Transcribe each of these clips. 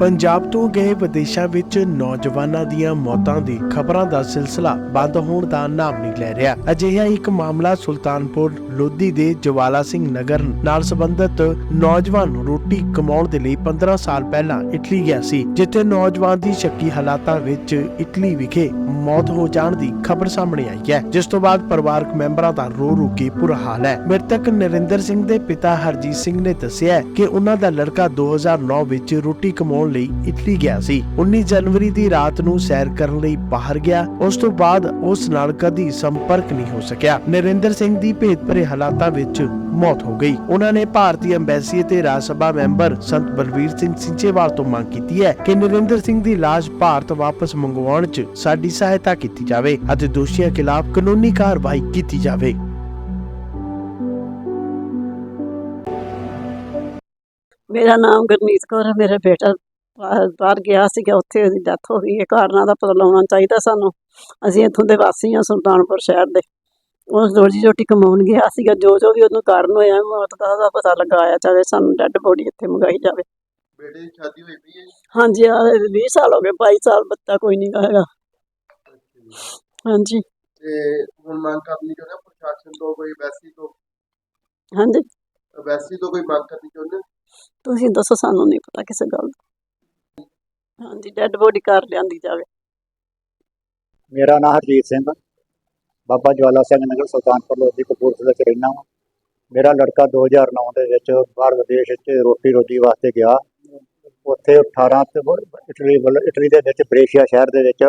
ਪੰਜਾਬ ਤੋਂ ਗਏ ਵਿਦੇਸ਼ਾਂ ਵਿੱਚ ਨੌਜਵਾਨਾਂ ਦੀਆਂ ਮੌਤਾਂ ਦੀ ਖਬਰਾਂ ਦਾ ਸਿਲਸਿਲਾ ਬੰਦ ਹੋਣ ਦਾ ਨਾਮ ਨਹੀਂ ਲੈ ਰਿਹਾ। ਅਜਿਹਾ ਇੱਕ ਮਾਮਲਾ ਸੁਲਤਾਨਪੁਰ ਲੋਧੀ ਦੇ ਜਵਾਲਾ ਸਿੰਘ ਨਗਰ ਨਾਲ ਸੰਬੰਧਿਤ ਨੌਜਵਾਨ ਰੋਟੀ ਕਮਾਉਣ ਦੇ ਲਈ 15 ਸਾਲ ਪਹਿਲਾਂ ਇਟਲੀ ਗਿਆ ਸੀ, ਜਿੱਥੇ ਨੌਜਵਾਨ ਦੀ ਸ਼ੱਕੀ ਹਾਲਾਤਾਂ ਵਿੱਚ ਇਟਲੀ ਵਿਖੇ ਮੌਤ ਹੋ ਜਾਣ ਦੀ ਖਬਰ ਸਾਹਮਣੇ ਆਈ ਹੈ, ਜਿਸ ਤੋਂ ਬਾਅਦ ਪਰਿਵਾਰਕ ਮੈਂਬਰਾਂ ਦਾ ਰੋ ਰੋ ਕੇ ਬੁਰਾ ਹਾਲ ਹੈ। ਮ੍ਰਿਤਕ ਨਰਿੰਦਰ ਸਿੰਘ ਦੇ ਪਿਤਾ ਹਰਜੀਤ ਸਿੰਘ ਨੇ ਦੱਸਿਆ ਕਿ ਉਹਨਾਂ ਦਾ ਲੜਕਾ 2009 ਵਿੱਚ ਰੋਟੀ ਕਮਾਉਣ ਲਈ ਇਟਲੀ ਗਿਆ ਸੀ। 19 ਜਨਵਰੀ ਦੀ ਰਾਤ ਨੂੰ ਸੈਰ ਕਰਨ ਲਈ ਬਾਹਰ ਗਿਆ। ਉਸ ਤੋਂ ਬਾਅਦ ਉਸ ਨਾਲ ਕਦੀ ਸੰਪਰਕ ਨਹੀਂ ਹੋ ਸਕਿਆ। ਨਰਿੰਦਰ ਸਿੰਘ ਦੀ ਭੇਤ ਹਾਲਾਤਾਂ ਵਿੱਚ ਮੌਤ ਹੋ ਗਈ। ਉਹਨਾਂ ਨੇ ਭਾਰਤੀ ਐਮਬੈਸੀ ਅਤੇ ਰਾਜ ਸਭਾ ਮੈਂਬਰ ਸੰਤ ਬਲਵੀਰ ਸਿੰਘ ਸਿੰਚੇਵਾਲ ਤੋਂ ਮੰਗ ਕੀਤੀ ਹੈ ਕਿ ਨਰਿੰਦਰ ਸਿੰਘ ਦੀ ਲਾਸ਼ ਭਾਰਤ ਵਾਪਸ ਮੰਗਵਾਉਣ 'ਚ ਸਾਡੀ ਸਹਾਇਤਾ ਕੀਤੀ ਜਾਵੇ ਅਤੇ ਦੋਸ਼ੀਆਂ ਖਿਲਾਫ ਕਾਨੂੰਨੀ ਕਾਰਵਾਈ ਕੀਤੀ ਜਾਵੇ। ਮੇਰਾ ਨਾਮ ਗੁਰਮੀਤ ਕੌਰ ਹੈ। ਮੇਰਾ ਬੇਟਾ ਬਾਹਰ ਗਿਆ ਸੀਗਾ ਉੱਥੇ ਉਹਦੀ ਡੈਥ ਹੋ ਗਈ ਹੈ। ਕਾਰਨਾਂ ਦਾ ਪਤਾ ਲਾਉਣਾ ਚਾਹੀਦਾ ਸਾਨੂੰ। ਅਸੀਂ ਇੱਥੋਂ ਦੇ ਵਾਸੀ ਹਾਂ ਸੁਲਤਾਨਪੁਰ ਸ਼ਹਿਰ ਦੇ। ਉਸ ਰੋਜੀ ਰੋਟੀ ਕਮਾਉਣ ਗਿਆ ਸੀਗਾ। ਜੋ ਜੋ ਵੀ ਉਹਨੂੰ ਕਾਰਨ ਹੋਇਆ ਮੌਤ ਦਾ ਉਹਦਾ ਪਤਾ ਲਗਾਇਆ ਜਾਵੇ ਸਾਨੂੰ ਡੈੱਡ ਬੋਡੀ ਇੱਥੇ ਮੰਗਾਈ ਜਾਵੇ। ਬੇਟੇ ਦੀ ਸ਼ਾਦੀ ਹੋਈ ਪਈ ਹੈ ਜੀ? ਹਾਂਜੀ ਆ 20 ਸਾਲ ਹੋ ਗਏ 22 ਸਾਲ ਬੱਚਾ ਕੋਈ ਨਹੀਂ ਹੈਗਾ। ਹਾਂਜੀ। ਤੇ ਹੁਣ ਮੰਗ ਕਰਨੀ ਚਾਹੁੰਦੇ ਹੋ ਪ੍ਰਸ਼ਾਸਨ ਤੋਂ ਕੋਈ ਵੈਸੀ ਤੋਂ? ਹਾਂਜੀ। ਵੈਸੀ ਤੋਂ ਕੋਈ ਮੰਗ ਕਰਨੀ ਚਾਹੁੰਦੇ ਹੋ? ਤੁਸੀਂ ਦੱਸੋ ਸਾਨੂੰ ਨਹੀਂ ਪਤਾ ਕਿਸੇ ਗੱਲ ਦਾ। ਹਾਂਜੀ ਡੈੱਡ ਬੋਡੀ ਘਰ ਲਿਆਂਦੀ ਜਾਵੇ। ਮੇਰਾ ਨਾਮ ਹਰਜੀਤ ਸਿੰਘ ਬਾਬਾ ਜਵਾਲਾ ਸਿੰਘ ਨਗਰ ਸੁਲਤਾਨਪੁਰ, ਲੋਧੀ ਕਪੂਰਥਲੇ ਚ ਰਹਿਣਾ ਵਾਂ। ਮੇਰਾ ਲੜਕਾ 2009 ਦੇ ਵਿੱਚ ਬਾਹਰ ਵਿਦੇਸ਼ ਵਿੱਚ ਰੋਟੀ ਰੋਜੀ ਵਾਸਤੇ ਗਿਆ। ਉੱਥੇ 18 ਤੇ ਇਟਲੀ ਵੱਲ, ਇਟਲੀ ਦੇ ਵਿੱਚ ਬ੍ਰੇਸ਼ੀਆ ਸ਼ਹਿਰ ਦੇ ਵਿੱਚ।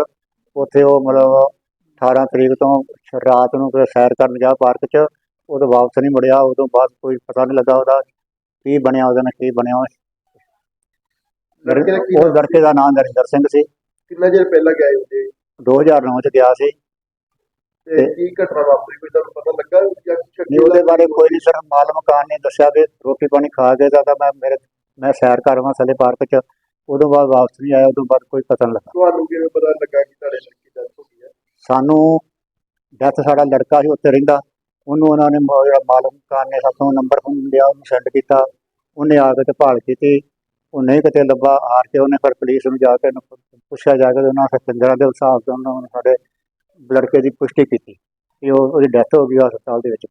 ਉੱਥੇ ਉਹ ਮਤਲਬ 18 ਤਰੀਕ ਤੋਂ ਰਾਤ ਨੂੰ ਕਿਤੇ ਸੈਰ ਕਰਨ ਗਿਆ ਪਾਰਕ 'ਚ। ਉਦੋਂ ਵਾਪਸ ਨਹੀਂ ਮੁੜਿਆ। ਉਦੋਂ ਬਾਅਦ ਕੋਈ ਪਤਾ ਨਹੀਂ ਲੱਗਾ ਉਹਦਾ ਕੀ ਬਣਿਆ, ਉਹਦੇ ਨਾਲ ਕੀ ਬਣਿਆ। ਲੜਕੇ ਦਾ ਕੀ ਉਹ ਲੜਕੇ ਦਾ ਨਾਮ ਨਰਿੰਦਰ ਸਿੰਘ ਸੀ। ਕਿੰਨਾ ਚਿਰ ਪਹਿਲਾਂ ਗਏ ਹੁੰਦੇ 2009 ਚ ਗਿਆ ਸੀ। ਤੇ ਕੀ ਘਟਨਾ ਵਾਪਰੀ? ਕੋਈ ਤੁਹਾਨੂੰ ਪਤਾ ਲੱਗਾ ਜਾਂ ਨਹੀਂ ਉਹਦੇ ਬਾਰੇ ਕੋਈ ਨਹੀਂ ਸਰ। ਮਾਲ ਮਕਾਨ ਨੇ ਦੱਸਿਆ ਵੀ ਰੋਟੀ ਪਾਣੀ ਖਾ ਕੇ ਤਾਂ ਤਾਂ ਮੈਂ ਮੇਰੇ ਮੈਂ ਸੈਰ ਕਰਵਾਂ ਥੱਲੇ ਪਾਰਕ 'ਚ। ਉਦੋਂ ਬਾਅਦ ਵਾਪਸ ਨਹੀਂ ਆਇਆ ਉਦੋਂ ਬਾਅਦ ਕੋਈ ਪਤਾ ਨਹੀਂ ਲੱਗਾ। ਤੁਹਾਨੂੰ ਕਿਵੇਂ ਪਤਾ ਲੱਗਾ ਕਿ ਤੁਹਾਡੇ ਲੜਕੀ ਦਾ ਹੋ ਗਈ ਹੈ? ਸਾਨੂੰ ਡੈਥ ਸਾਡਾ ਲੜਕਾ ਸੀ ਉੱਥੇ ਰਹਿੰਦਾ। ਉਹਨੂੰ ਉਹਨਾਂ ਨੇ ਮ- ਜਿਹੜਾ ਮਾਲ ਮਕਾਨ ਨੇ ਸਾਥੋਂ ਨੰਬਰ ਫੋਨ ਲਿਆ ਉਹਨੂੰ ਸੈਂਡ ਕੀਤਾ। ਉਹਨੇ ਆ ਕੇ ਤੇ ਭਾਲ ਕੀਤੀ। ਉਹ ਨਹੀਂ ਕਿਤੇ ਲੱਭਾ ਹਾਰ ਕੇ ਉਹਨੇ ਫਿਰ ਪੁਲਿਸ ਨੂੰ ਜਾ ਕੇ ਪੁੱਛਿਆ ਜਾ ਕੇ ਤੇ ਉਹਨਾਂ ਸਤਿੰਦਰਾ ਦੇ ਹਿਸਾਬ ਤੋਂ ਉਹਨਾਂ ਨੇ ਸਾਡੇ ਲੜਕੇ ਦੀ ਪੁਸ਼ਟੀ ਕੀਤੀ ਕਿ ਉਹ ਉਹਦੀ ਡੈਥ ਹੋ ਗਈ ਹਸਪਤਾਲ ਦੇ ਵਿੱਚ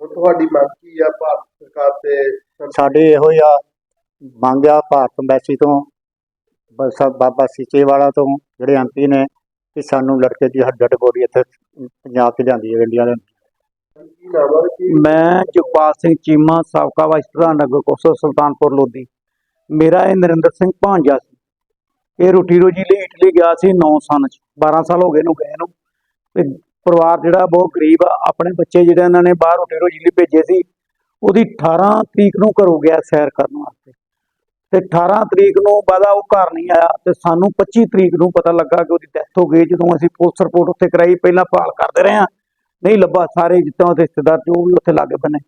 ਹੁਣ ਤੁਹਾਡੀ ਮੰਗ ਕੀ ਆ ਭਾਰਤ ਸਰਕਾਰ ਤੇ? ਸਾਡੇ ਇਹੋ ਹੀ ਆ ਮੰਗਿਆ ਭਾਰਤ ਅੰਬੈਸੀ ਤੋਂ ਬਸ ਬਾਬਾ ਸੀਚੇਵਾਲਾ ਤੋਂ ਜਿਹੜੇ ਐਮਪੀ ਨੇ ਕਿ ਸਾਨੂੰ ਲੜਕੇ ਦੀ ਡੈਡ ਬੋਡੀ ਇੱਥੇ ਪੰਜਾਬ 'ਚ ਜਾਂਦੀ ਹੈ ਇੰਡੀਆ ਦੇ ਮੈਂ ਜਗਪਾਲ ਸਿੰਘ ਚੀਮਾ ਸਾਬਕਾ ਵਾਈਸ ਪ੍ਰਧਾਨ ਨਗਰ ਕੌਂਸਲ ਸੁਲਤਾਨਪੁਰ ਲੋਧੀ। ਮੇਰਾ ਇਹ ਨਰਿੰਦਰ ਸਿੰਘ ਭਾਂਜਾ ਸੀ। ਇਹ ਰੋਟੀ ਰੋਜੀ ਲਈ ਇਟਲੀ ਗਿਆ ਸੀ 9 ਸਾਲ ਚ 12 ਸਾਲ ਹੋ ਗਏ ਨੂੰ ਗਏ ਨੂੰ। ਤੇ ਪਰਿਵਾਰ ਜਿਹੜਾ ਬਹੁਤ ਗਰੀਬ ਆ, ਆਪਣੇ ਬੱਚੇ ਜਿਹੜੇ ਇਹਨਾਂ ਨੇ ਬਾਹਰ ਰੋਟੀ ਰੋਜੀ ਲਈ ਭੇਜੇ ਸੀ, ਉਹਦੀ 18 ਤਰੀਕ ਨੂੰ ਘਰੋਂ ਗਿਆ ਸੈਰ ਕਰਨ ਵਾਸਤੇ। ਤੇ 18 ਤਰੀਕ ਨੂੰ ਬਾਅਦ ਉਹ ਘਰ ਨਹੀਂ ਆਇਆ ਤੇ ਸਾਨੂੰ 25 ਤਰੀਕ ਨੂੰ ਪਤਾ ਲੱਗਾ ਕਿ ਉਹਦੀ ਡੈਥ ਹੋ ਗਈ, ਜਦੋਂ ਅਸੀਂ ਪੁਲਿਸ ਰਿਪੋਰਟ ਉੱਥੇ ਕਰਾਈ, ਪਹਿਲਾਂ ਭਾਲ ਕਰਦੇ ਰਹੇ ਹਾਂ। ਨਹੀਂ ਲੱਭਾ, ਸਾਰੇ ਜਿੱਦਾਂ ਉਹਦੇ ਰਿਸ਼ਤੇਦਾਰ ਜੋ ਵੀ ਉੱਥੇ ਲਾਗੇ ਬਨੇ।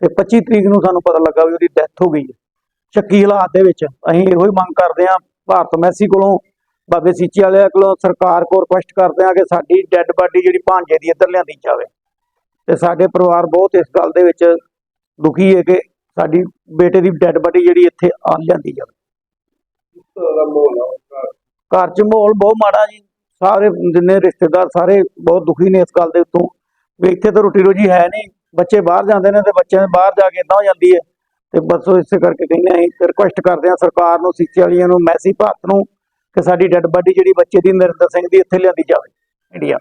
ਤੇ 25 ਤਰੀਕ ਨੂੰ ਸਾਨੂੰ ਪਤਾ ਲੱਗਾ ਵੀ ਉਹਦੀ ਡੈਥ ਹੋ ਗਈ ਹੈ। ਸ਼ੱਕੀ ਹਾਲਾਤ ਦੇ ਵਿੱਚ ਅਸੀਂ ਇਹੋ ਹੀ ਮੰਗ ਕਰਦੇ ਹਾਂ ਭਾਰਤ ਮੈਸੀ ਕੋਲੋਂ ਬਾਬੇ ਸੀਚੇ ਵਾਲਿਆਂ ਕੋਲੋਂ ਸਰਕਾਰ ਕੋਲ ਰਿਕੁਐਸਟ ਕਰਦੇ ਹਾਂ ਕਿ ਸਾਡੀ ਡੈੱਡ ਬਾਡੀ ਜਿਹੜੀ ਭਾਂਜੇ ਦੀ ਇੱਧਰ ਲਿਆਂਦੀ ਜਾਵੇ। ਤੇ ਸਾਡੇ ਪਰਿਵਾਰ ਬਹੁਤ ਇਸ ਗੱਲ ਦੇ ਵਿੱਚ ਦੁਖੀ ਹੈ ਕਿ ਸਾਡੀ ਬੇਟੇ ਦੀ ਡੈੱਡ ਬਾਡੀ ਜਿਹੜੀ ਇੱਥੇ ਆ ਲਿਆਂਦੀ ਜਾਵੇ? ਘਰ 'ਚ ਮਾਹੌਲ ਬਹੁਤ ਮਾੜਾ ਜੀ। ਸਾਰੇ ਜਿੰਨੇ ਰਿਸ਼ਤੇਦਾਰ ਸਾਰੇ ਬਹੁਤ ਦੁਖੀ ਨੇ ਇਸ ਗੱਲ ਦੇ ਉੱਤੋਂ। ਵੀ ਇੱਥੇ ਤਾਂ ਰੋਟੀ ਰੋਜੀ ਹੈ ਨਹੀਂ। ਬੱਚੇ ਬਾਹਰ ਜਾਂਦੇ ਨੇ ਤੇ ਬੱਚਿਆਂ ਦੇ ਬਾਹਰ ਜਾ ਕੇ ਇਦਾਂ ਹੋ ਜਾਂਦੀ ਹੈ। ਤੇ ਬਸ ਉਹ ਇਸੇ ਕਰਕੇ ਕਹਿੰਦੇ ਅਸੀਂ ਰਿਕੁਐਸਟ ਕਰਦੇ ਹਾਂ ਸਰਕਾਰ ਨੂੰ ਸੀਚੇ ਵਾਲੀਆਂ ਨੂੰ, ਮੈਸੀ ਭਾਰਤ ਨੂੰ, ਕਿ ਸਾਡੀ ਡੈੱਡ ਬਾਡੀ ਜਿਹੜੀ ਬੱਚੇ ਦੀ ਨਰਿੰਦਰ ਸਿੰਘ ਦੀ ਇੱਥੇ ਲਿਆਂਦੀ ਜਾਵੇ ਇੰਡੀਆ